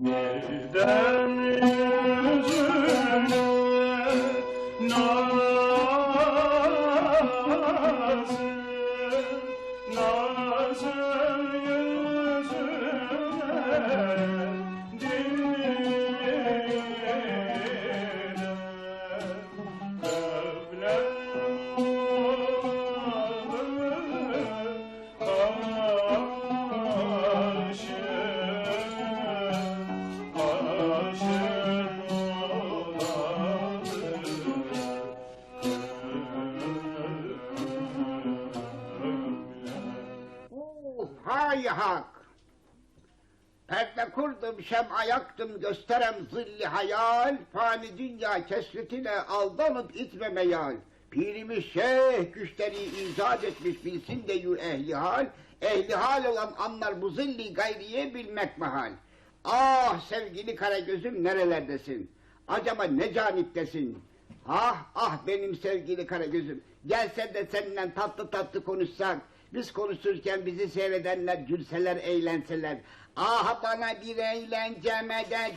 Nereden yüzüne hay hak! Perde kurdum, şem'a yaktım, gösterem zilli hayal, fani dünya kesretine aldanıp itme meyal. Pirimiz şeyh güçleri icat etmiş bilsin de yu ehli hal, ehli hal olan anlar bu zilli gayriye bilmek mahal. Ah sevgili Karagöz'üm nerelerdesin? Acaba ne caniptesin? Ah ah benim sevgili Karagöz'üm, gelse de seninle tatlı tatlı konuşsak, biz konuşurken bizi seyredenler gülseler, eğlenseler. Ah bana bir eğlence medet.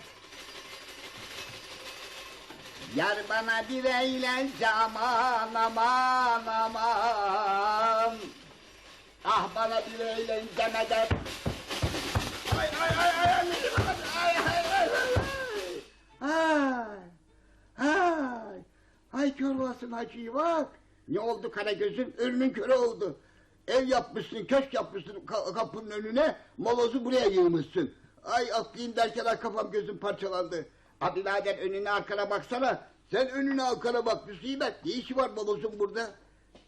Yar bana bir eğlence aman aman aman. Ah bana bir eğlence medet. Ay ay ay ay ay ay ay ay ay ay ay kör olsun hacı bak. Ne oldu Karagöz'üm? Önünün körü oldu. Ev yapmışsın, köşk yapmışsın ka- kapının önüne, molozu buraya yığmışsın. Ay atlayayım derken kafam gözüm parçalandı. Abi birader önüne arkana baksana. Sen önüne arkana bak Müsibet. Ne işi var molozun burada?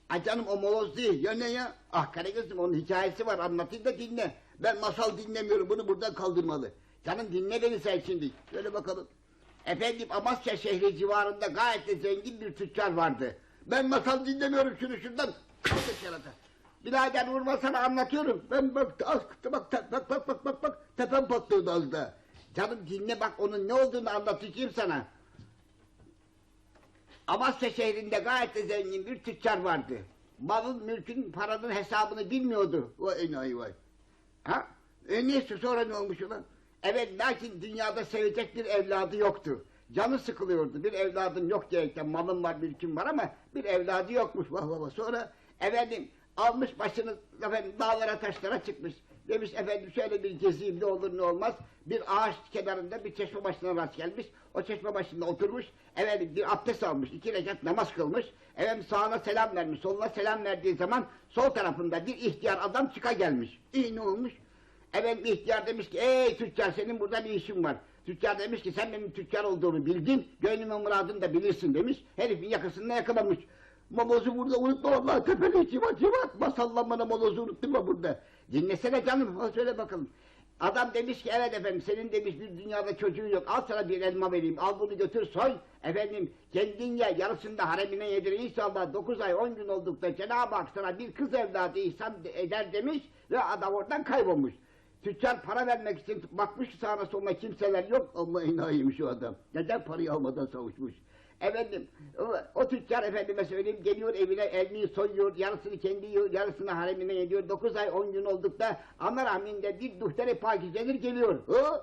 Ay canım o moloz değil. Ya ne ya? Ah Karagöz'üm onun hikayesi var anlatayım da dinle. Ben masal dinlemiyorum bunu buradan kaldırmalı. Canım dinle beni sen şimdi. Şöyle bakalım. Efendim Amasya şehri civarında gayet de zengin bir tüccar vardı. Ben masal dinlemiyorum şunu şuradan. Kaldır kerata. Birader vurmasana anlatıyorum. Ben bak bak bak bak bak bak bak bak tepem patlıyordu az da. Canım dinle bak onun ne olduğunu anlatacağım sana. Amasya şehrinde gayet de zengin bir tüccar vardı. Malın, mülkün, paranın hesabını bilmiyordu. Vay enayi vay. Ha? E neyse sonra ne olmuş ulan? Evet lakin dünyada sevecek bir evladı yoktu. Canı sıkılıyordu. Bir evladım yok diyerekten malım var, mülküm var ama bir evladı yokmuş vah vah vah. Sonra efendim almış başını efendim dağlara taşlara çıkmış. Demiş efendim şöyle bir gezeyim ne olur ne olmaz. Bir ağaç kenarında bir çeşme başına rast gelmiş. O çeşme başında oturmuş. Efendim bir abdest almış. iki rekat namaz kılmış. Efendim sağına selam vermiş. Soluna selam verdiği zaman sol tarafında bir ihtiyar adam çıka gelmiş. İyi ne olmuş? Efendim ihtiyar demiş ki ey tüccar senin burada ne işin var? Tüccar demiş ki sen benim tüccar olduğumu bildin, gönlümün muradını da bilirsin demiş. Herifin yakasından yakalamış. Molozu burada unutma vallahi tepeli civat civat. Masallan bana molozu unutturma burada. Dinlesene canım, ha söyle bakalım. Adam demiş ki evet efendim senin demiş bir dünyada çocuğun yok. Al sana bir elma vereyim. Al bunu götür soy. Efendim kendin ye yarısını da haremine yedir. İnşallah 9 ay 10 gün oldukta Cenab-ı Hak sana bir kız evladı ihsan eder demiş. Ve adam oradan kaybolmuş. Tüccar para vermek için bakmış sağına soluna kimseler yok. Allah enayiymiş o adam. Neden parayı almadan savuşmuş? Efendim o, o tüccar efendime söyleyeyim geliyor evine elini soyuyor, yarısını kendi yiyor, yarısını haremine yediyor. Dokuz ay on gün oldukta ana rahminde bir duhteri pakizedir geliyor. O,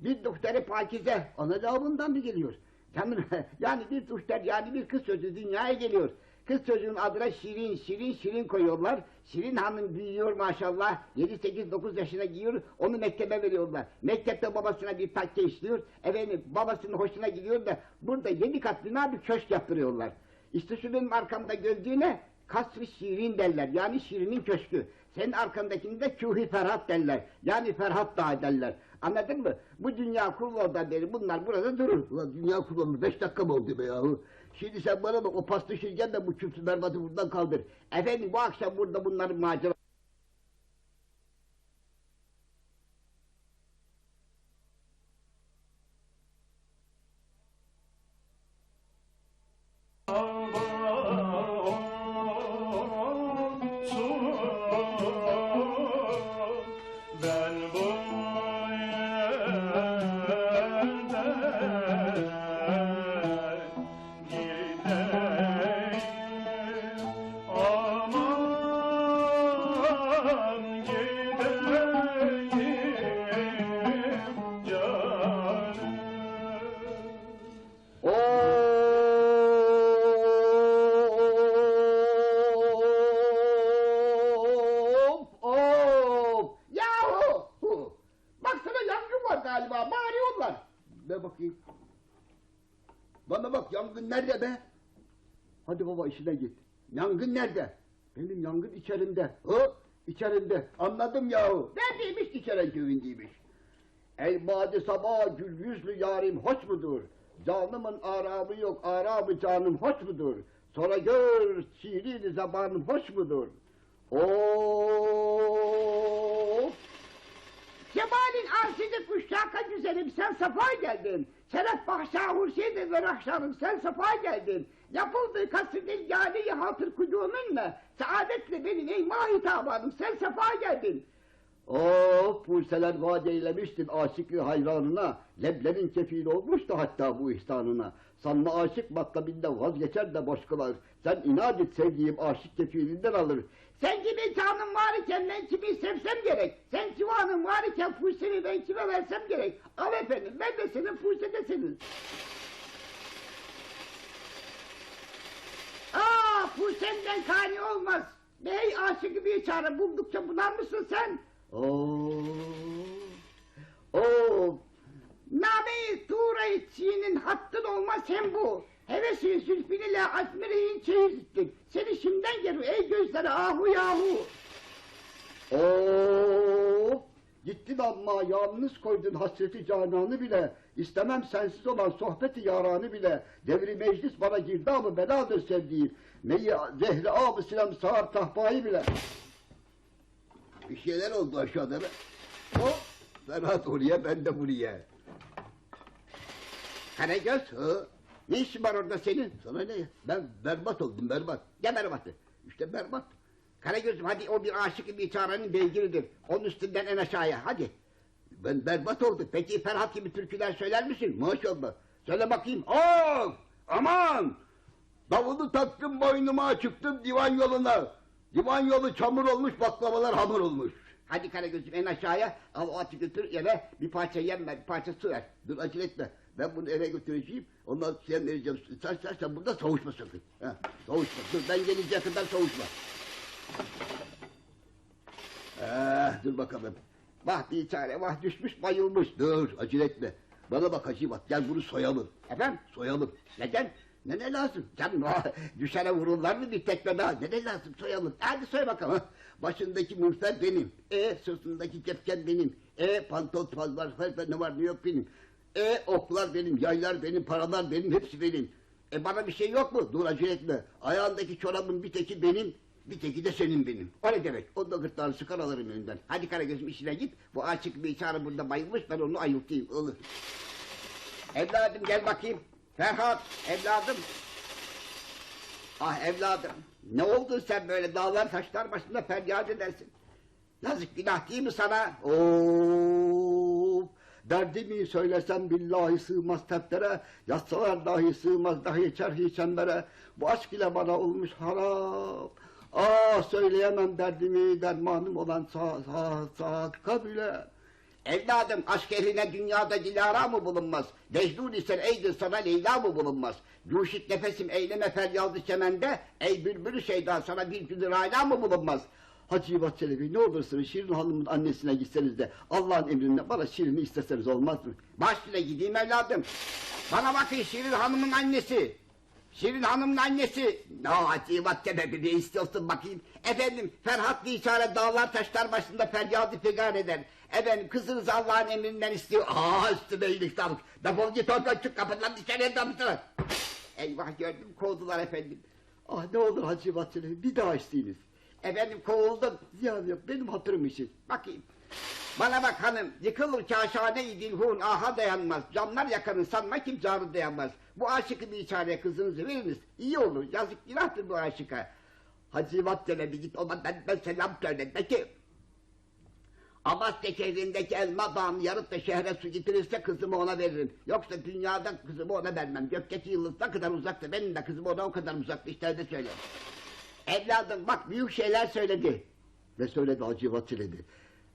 bir duhteri pakize, ana lavabından mı geliyor? Yani bir duhter, yani bir kız çocuğu dünyaya geliyor. Kız çocuğun adına Şirin, Şirin, Şirin koyuyorlar. Şirin hanım büyüyor maşallah. 7, 8, 9 yaşına giyiyor. Onu mektebe veriyorlar. Mektepte babasına bir takke işliyor. Efendim babasının hoşuna gidiyor da burada yedi kat bina bir köşk yaptırıyorlar. İşte şu benim arkamda gördüğüne kasr Şirin derler. Yani Şirin'in köşkü. Senin arkandakini de Kühi Ferhat derler. Yani Ferhat Dağı derler. Anladın mı? Bu dünya kurulundan beri bunlar burada durur. Ulan dünya kurulmuş beş dakika mı oldu be yahu? Şimdi sen bana bak o şirken de bu küpsü berbatı buradan kaldır. Efendim bu akşam burada bunların macera... Ver bakayım. Bana bak yangın nerede be? Hadi baba işine git. Yangın nerede? Benim yangın içerimde. O içerimde. Anladım yahu. Neredeymiş içeren köyündeymiş. Ey bade sabah gül yüzlü yarim hoş mudur? Canımın aramı yok, aramı canım hoş mudur? Sonra gör şiirini zamanım hoş mudur? Of! Arsızı kuşaka güzelim sen safa geldin. Şeref bahşa hurşid ve rahşanım sen safa geldin. Yapıldı kasırdın yani hatır kucuğumunla. Saadetle benim ey mahitabanım sen safa geldin. Oh pulseler vaat eylemiştin aşıkı hayranına. Leblerin kefil olmuştu hatta bu ihsanına. Sanma aşık matlabinde vazgeçer de boş kılar. Sen inat et sevdiğim aşık kefilinden alır. Sen gibi canım var iken ben kimi sevsem gerek. Sen civanın var iken pulseni ben kime versem gerek. Al efendim ben de senin de senin. Aa pulsenden kani olmaz. Bey aşık bir çare buldukça bunar mısın sen? Oo. Oo. Nabe-i Tuğra-i Çin'in hattın olmaz hem bu. Hevesi zülfiniyle azmireyin çeyizittin. Seni şimdiden geliyor ey gözleri ahu yahu. Oo. Gittin ama yalnız koydun hasreti cananı bile. İstemem sensiz olan sohbeti yaranı bile. Devri meclis bana girdabı beladır sevdiğim. Meyi zehri abı silem sağır tahbayı bile. Bir şeyler oldu aşağıda be. O Ferhat oraya ben de buraya. Karagöz hı? Ne işin var orada senin? Sana ne? Ben berbat oldum berbat. Ne berbatı? İşte berbat. Karagöz'üm hadi o bir aşık bir çarenin beygiridir. Onun üstünden en aşağıya hadi. Ben berbat oldum. Peki Ferhat gibi türküler söyler misin? Maşallah. Söyle bakayım. Of! Aman! Davulu taktım boynuma çıktım divan yoluna. Divan yolu çamur olmuş baklavalar hamur olmuş. Hadi Karagöz'üm en aşağıya al o atı götür eve bir parça yem ver bir parça su ver. Dur acele etme. Ben bunu eve götüreceğim. Ondan sen vereceğim. Sen, sen, sen burada soğuşma sakın. Ha, soğuşma. Dur ben gelinceye kadar soğuşma. Ah, dur bakalım. Vah bir çare vah düşmüş bayılmış. Dur acele etme. Bana bak Hacı bak gel bunu soyalım. Efendim? Soyalım. Neden? Ne ne lazım? Canım ha, düşene vururlar mı bir tekme daha? Ne ne lazım soyalım. Hadi soy bakalım. ha. Başındaki mürfer benim. E sırtındaki kepken benim. E pantol palvar ne var ne yok benim. E oklar benim, yaylar benim, paralar benim, hepsi benim. E bana bir şey yok mu? Dur acele etme. Ayağındaki çorabın bir teki benim, bir teki de senin benim. O ne demek? Onu da gırtlağını sıkar alırım önünden. Hadi Karagöz'üm işine git. Bu açık bir çağrı burada bayılmış ben onu ayıltayım. Olur. Evladım gel bakayım. Ferhat evladım. Ah evladım. Ne oldun sen böyle dağlar taşlar başında feryat edersin. Yazık günah değil mi sana? Of! Derdimi söylesem billahi sığmaz teptere, yatsalar dahi sığmaz dahi çerhi çembere. Bu aşk ile bana olmuş harap. Ah söyleyemem derdimi dermanım olan sağ sağ sağ kabile. Evladım aşk ehline dünyada dilara mı bulunmaz? Mecnun isen eydir sana Leyla mı bulunmaz? Cuşit nefesim eyleme feryadı çemende, ey bülbülü şeydan sana bir gülü rayla mı bulunmaz? Hacı İvat Çelebi ne olursunuz Şirin Hanım'ın annesine gitseniz de Allah'ın emrinde bana Şirin'i isteseniz olmaz mı? Baş üstüne gideyim evladım. Bana bakın Şirin Hanım'ın annesi. Şirin Hanım'ın annesi. Ne o Hacı İvat Çelebi ne istiyorsun bakayım? Efendim Ferhat Niçare dağlar taşlar başında feryadı fegan eder. Efendim kızınız Allah'ın emrinden istiyor. Aa üstüme iyilik sağlık. Defol git oradan çık kapıdan dışarıya damsın. Eyvah gördüm kovdular efendim. Ah ne olur Hacı İvat Çelebi bir daha isteyiniz. Efendim kovuldum. Ziyan yok benim hatırım için. Bakayım. Bana bak hanım, yıkılır kaşane dilhun aha dayanmaz. Canlar yakanın sanma kim canı dayanmaz. Bu aşıkı bir çare kızınızı veriniz. İyi olur, yazık günahtır bu aşıka. Hacı Vatten'e bir git ona ben, ben selam söyle. Peki. Amasya şehrindeki elma dağını yarıp da şehre su getirirse kızımı ona veririm. Yoksa dünyada kızımı ona vermem. Gökteki yıldız ne kadar uzakta benim de kızım ona o kadar uzakta işte de söyle. Evladım bak büyük şeyler söyledi. Ne söyledi Hacı Vatten'e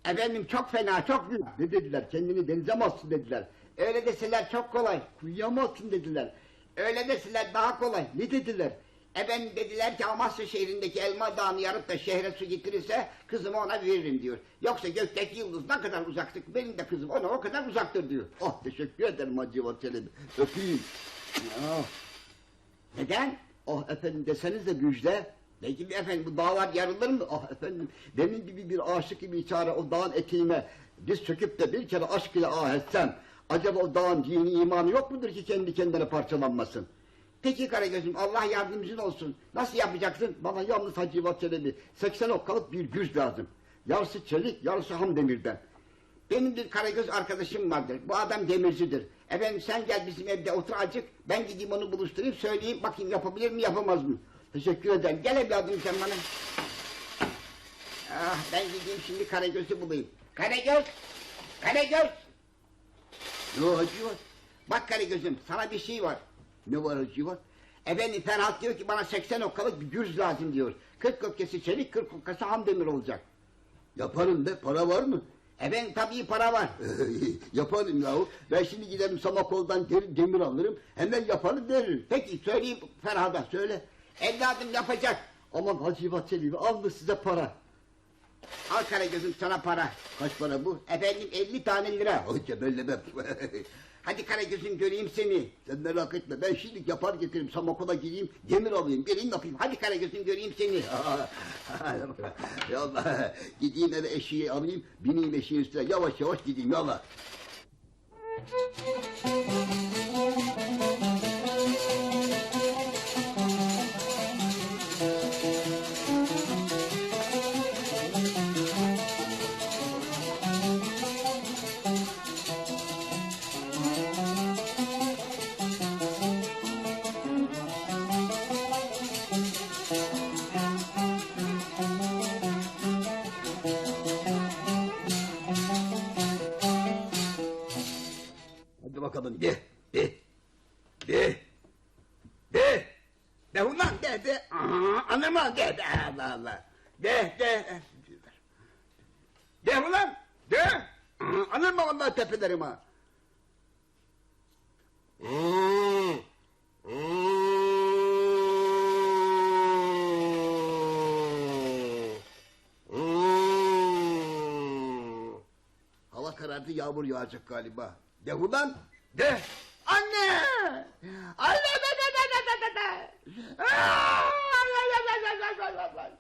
Efendim çok fena, çok büyük. Ne dediler? Kendini denize mi dediler. Öyle deseler çok kolay. Kuyuya mı dediler. Öyle deseler daha kolay. Ne dediler? Efendim dediler ki Amasya şehrindeki elma dağını yarıp da şehre su getirirse kızımı ona veririm diyor. Yoksa gökteki yıldız ne kadar uzaktık benim de kızım ona o kadar uzaktır diyor. Oh teşekkür ederim Hacı Vatçelebi. Öpeyim. Ah. Neden? Oh efendim deseniz de müjde. Ne gibi efendim bu dağlar yarılır mı? Ah efendim benim gibi bir aşık gibi çare o dağın eteğine diz çöküp de bir kere aşk ile ah etsem acaba o dağın dini imanı yok mudur ki kendi kendine parçalanmasın? Peki Karagöz'üm Allah yardımcın olsun. Nasıl yapacaksın? Bana yalnız Hacı Vatçelebi 80 okkalık bir güz lazım. Yarısı çelik yarısı ham demirden. Benim bir Karagöz arkadaşım vardır. Bu adam demircidir. Efendim sen gel bizim evde otur acık. Ben gideyim onu buluşturayım söyleyeyim bakayım yapabilir mi yapamaz mı? Teşekkür ederim. Gel evladım sen bana. Ah ben gideyim şimdi Karagöz'ü bulayım. Karagöz! Karagöz! Ne Hacı var? Bak Karagöz'üm sana bir şey var. Ne var Hacı var? Efendim Ferhat diyor ki bana 80 okkalık bir gürz lazım diyor. 40 ökkesi çelik 40 ökkesi ham demir olacak. Yaparım be para var mı? Efendim tabii para var. yaparım yahu. Ben şimdi giderim Samakol'dan demir alırım. Hemen yaparım veririm. Peki söyleyeyim Ferhat'a söyle. Evladım yapacak. Aman Hacı Vatçeli almış size para. Al Karagöz'üm sana para. Kaç para bu? Efendim 50 tane lira. Ay cebellemem. Hadi Karagöz'üm göreyim seni. Sen merak etme ben şimdi yapar getiririm Samakol'a gideyim demir alayım geleyim yapayım. Hadi Karagöz'üm göreyim seni. Yallah gideyim eve eşeği alayım bineyim eşeğin üstüne yavaş yavaş gideyim yallah. Karardı yağmur yağacak galiba. De ulan de. Anne! Anne de de de de de de. Aa, ay, ay, ay, ay, ay, ay, ay, ay.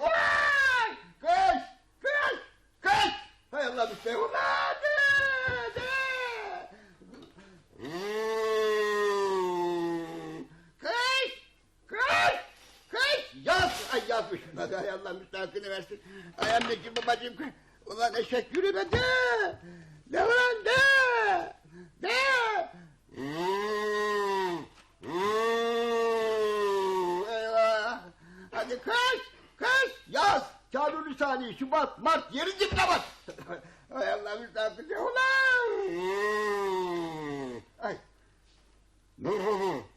Vay! Kış! Kış! Kış! Hay Allah bir şey ulan de de. Kış! Kış! Kış! Yaz! Ay yazmış. Hay Allah müstahakını versin. Ay anneciğim babacığım. Ulan eşek yürü be de. De ulan de! De! Eyvah. Hadi kış! Kış! Yaz! Kanuni Sani, Şubat, Mart, yerin dibine bas. Hay Allah müstahakını ulan! Ay.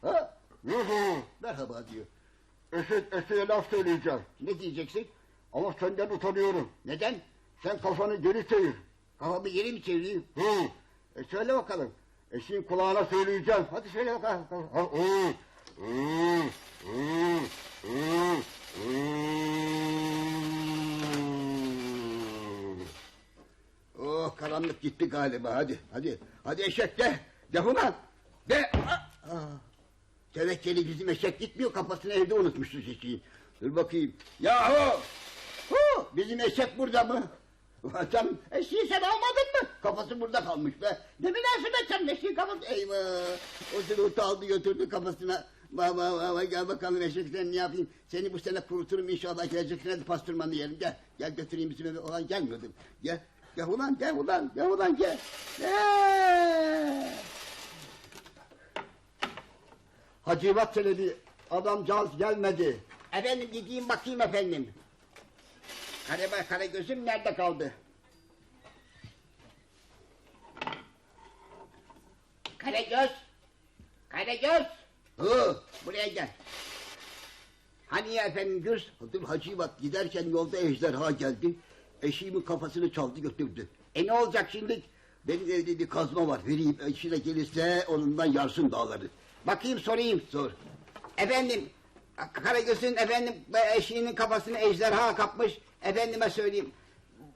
Ha? Merhaba diyor. Eşek eşeğe laf söyleyeceğim. Ne diyeceksin? Ama senden utanıyorum. Neden? Sen kafanı geri çevir. Kafamı geri mi çevireyim? Hı. E söyle bakalım. Eşeğin kulağına söyleyeceğim. Hadi söyle bakalım. Ha, hı. Hı. Hı. Hı. Hı. Oh karanlık gitti galiba hadi hadi. Hadi eşek de. De ulan. De. Ah, ah. Tevekkeli bizim eşek gitmiyor kafasını evde unutmuşuz eşeğin. Dur bakayım. Yahu. Hu, bizim eşek burada mı? Ulan Sen eşeği sen almadın mı? Kafası burada kalmış be. Ne münasebet sen eşeğin kafası. Eyvah. O sırıtı aldı götürdü kafasına. Bak bak, gel bakalım eşek sen ne yapayım. Seni bu sene kuruturum inşallah gelecek sene de pastırmanı yerim. Gel gel götüreyim bizim eve. Ulan gelmiyordum. Gel. Gel ulan gel ulan gel ulan gel. Gel. Hacı Vatçelebi adamcağız gelmedi. Efendim gideyim bakayım efendim. Karaba Karagöz'üm nerede kaldı? Karagöz! Karagöz! Hı. Buraya gel. Hani ya efendim Gürs? Dur Hacı bak giderken yolda ejderha geldi. Eşiğimin kafasını çaldı götürdü. E ne olacak şimdi? Benim evde bir kazma var. Vereyim eşine gelirse onundan yarsın dağları. Bakayım sorayım. Sor. Efendim, Karagöz'ün efendim eşiğinin kafasını ejderha kapmış. Efendime söyleyeyim.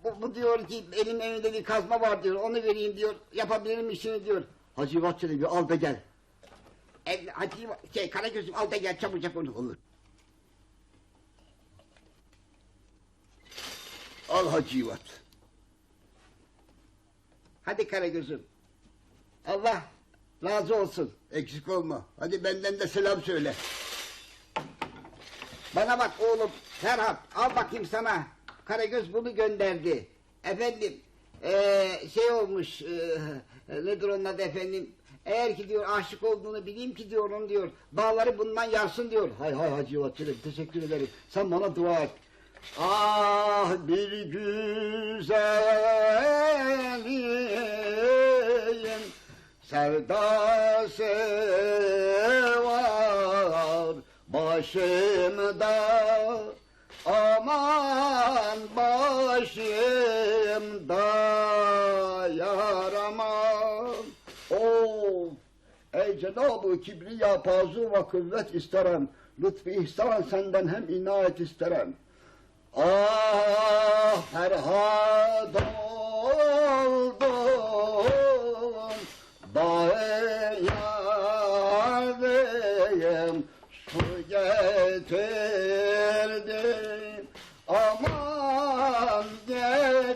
Bu, bu diyor ki elin önünde bir kazma var diyor. Onu vereyim diyor. Yapabilirim işini diyor. Hacı Vatçı'da bir al da gel. El, hacı, şey Karagöz'üm al da gel çabucak onu. Olur. Al Hacı Vat. Hadi Karagöz'üm. Allah razı olsun. Eksik olma. Hadi benden de selam söyle. Bana bak oğlum Ferhat al bakayım sana. Karagöz bunu gönderdi. Efendim eee, şey olmuş eee, nedir onun adı efendim. Eğer ki diyor aşık olduğunu bileyim ki diyor onu diyor. Bağları bundan yarsın diyor. Hay hay Hacı Vatçı'da teşekkür ederim. Sen bana dua et. Ah bir güzelim sevdası var başımda başımda yaraman of Ey Cenab-ı Kibriya pazu ve kuvvet isterem. Lütfi ihsan senden hem inayet isterem. Ah Ferhat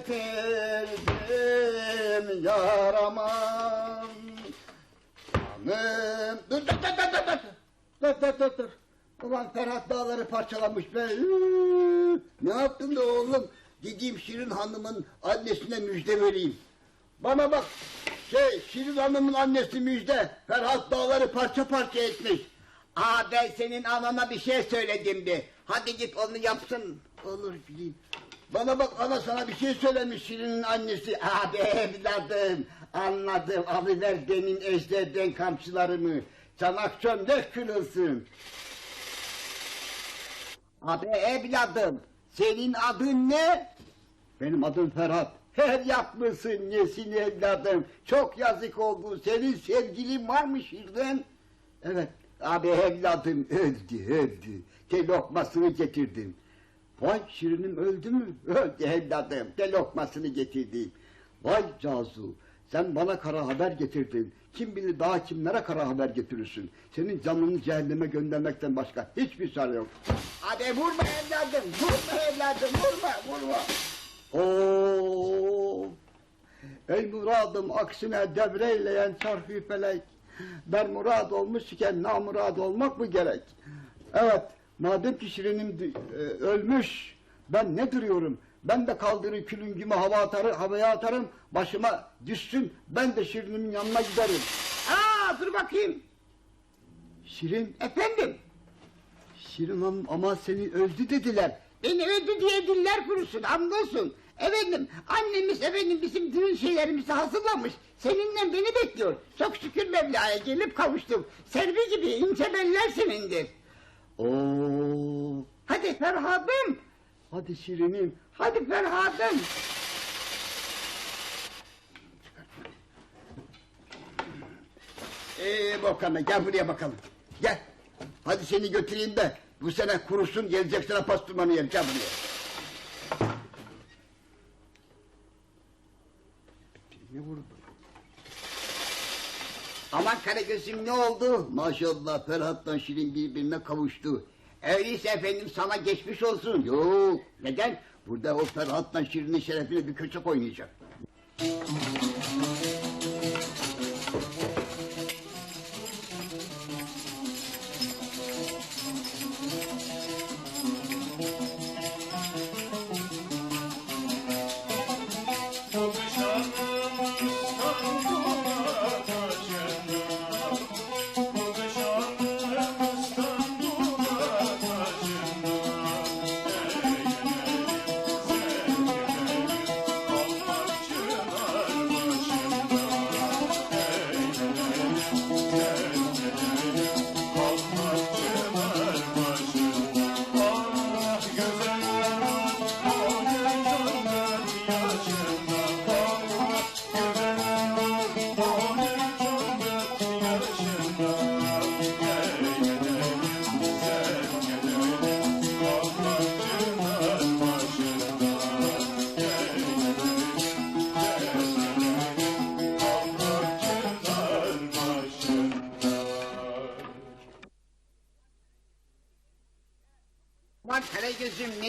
getirdim yarama. Canım. Dur dur dur dur dur. Dur dur dur dur. Ulan Ferhat dağları parçalanmış be. Ne yaptın da oğlum? Gideyim Şirin Hanım'ın annesine müjde vereyim. Bana bak şey Şirin Hanım'ın annesi müjde. Ferhat dağları parça parça etmiş. Aa ben senin anana bir şey söyledim de. Hadi git onu yapsın. Olur bileyim. Bana bak ana sana bir şey söylemiş Şirin'in annesi Abi evladım anladım. Alıver benim ejderden kamçılarımı. Çanak çömlek kırılsın. Abi evladım senin adın ne? Benim adım Ferhat Her yapmışsın nesin evladım. Çok yazık oldu. Senin sevgilin var mı Şirden? Evet Abi evladım öldü öldü. Te lokmasını getirdim. Vay Şirinim öldü mü? Öldü evladım. Te lokmasını getirdim. Vay Cazu, sen bana kara haber getirdin. Kim bilir daha kimlere kara haber getirirsin. Senin canını cehenneme göndermekten başka hiçbir çare yok. Abi vurma evladım. Vurma evladım. Vurma vurma. Oo! Ey muradım aksine devreyleyen çarfı felek. Ben murad olmuş iken namurad olmak mı gerek? Evet, madem ki Şirinim e, ölmüş, ben ne duruyorum? Ben de kaldırır külüngümü hava atarı, havaya atarım, başıma düşsün, ben de Şirin'imin yanına giderim. Aa dur bakayım. Şirin, Efendim. Şirin Hanım ama seni öldü dediler. Beni öldü diye diller kurusun hamdolsun. Efendim annemiz efendim bizim düğün şeylerimizi hazırlamış. Seninle beni bekliyor. Çok şükür Mevla'ya gelip kavuştum. Servi gibi ince beller senindir. Oo! Hadi Ferhat'ım. Hadi Şirinim, Hadi Ferhat'ım. Ee Volkan'a gel buraya bakalım. Gel. Hadi seni götüreyim de bu sene kurusun gelecek sene pastırmanı yerim. Gel buraya. Ne vurdu? Aman Karagöz'üm ne oldu? Maşallah Ferhat'la Şirin birbirine kavuştu. Öyleyse efendim sana geçmiş olsun. Yok. Neden? Burada o Ferhat'la Şirin'in şerefine bir köçek oynayacak.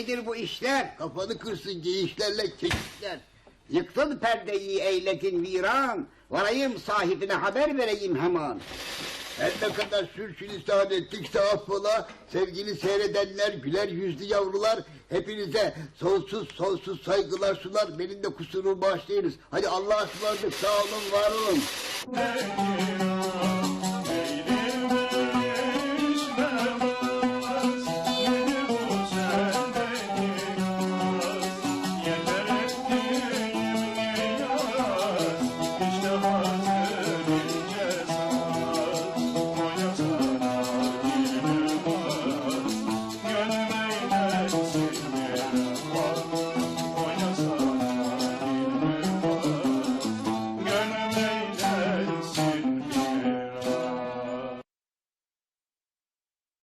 Nedir bu işler? Kafanı kırsın geyişlerle keşişler. Yıktın perdeyi eyletin viran. Varayım sahibine haber vereyim hemen. Her ne kadar sürçülisan ettikse affola, sevgili seyredenler, güler yüzlü yavrular, hepinize sonsuz sonsuz saygılar sunar, benim de kusurumu bağışlayınız. Hadi Allah'a ısmarladık, sağ olun, var olun.